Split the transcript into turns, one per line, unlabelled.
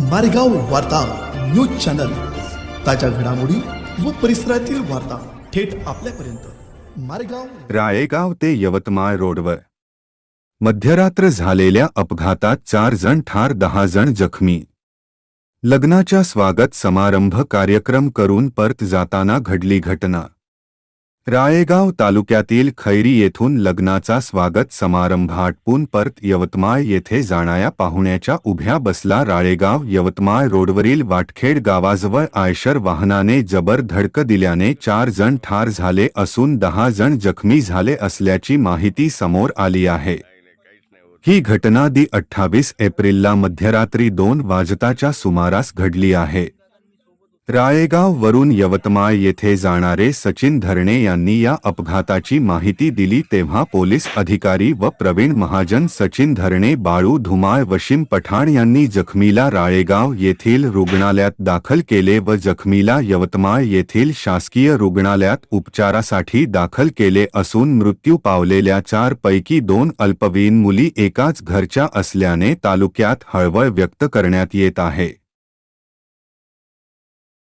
मारेगाव वार्ता news channel. ताज्या घडामोडी व परिसरातील वार्ता थेट आपल्यापर्यंत. मारेगाव
राळेगाव ते यवतमाळ रोडवर. मध्यरात्र झालेल्या अपघातात चार जण ठार दहा जण जखमी. लग्नाच्या स्वागत समारंभ कार्यक्रम करून परत जाताना घडली घटना. राळेगाव तालुक्यातील खैरी येथून लग्नाचा स्वागत समारंभ आटपून परत यवतमाळ येथे जाणाऱ्या पाहुण्याच्या उभ्या बसला राळेगाव यवतमाळ रोडवरील वाटखेड गावाजवळ आयशर वाहनाने जबर धडक दिल्याने चार जण ठार झाले असून दहा जण जखमी झाले असल्याची माहिती समोर आली आहे. ही घटना दि अठ्ठावीस एप्रिलला मध्यरात्री दोन वाजताच्या सुमारास घडली आहे. राळेगाव वरून यवतमाळ येथे जाणारे सचिन धरणे यांनी या अपघाताची माहिती दिली तेव्हा पोलीस अधिकारी व प्रवीण महाजन सचिन धरणे बाळू धुमाळ वशिम पठाण यांनी जखमीला राळेगाव येथील रुग्णालयात दाखल केले व जखमीला यवतमाळ येथील शासकीय रुग्णालयात उपचारासाठी दाखल केले असून मृत्यू पावलेल्या चार पैकी दोन अल्पवयीन मुली एकाच घरच्या असल्याने तालुक्यात हळवळ व्यक्त करण्यात येत आहे.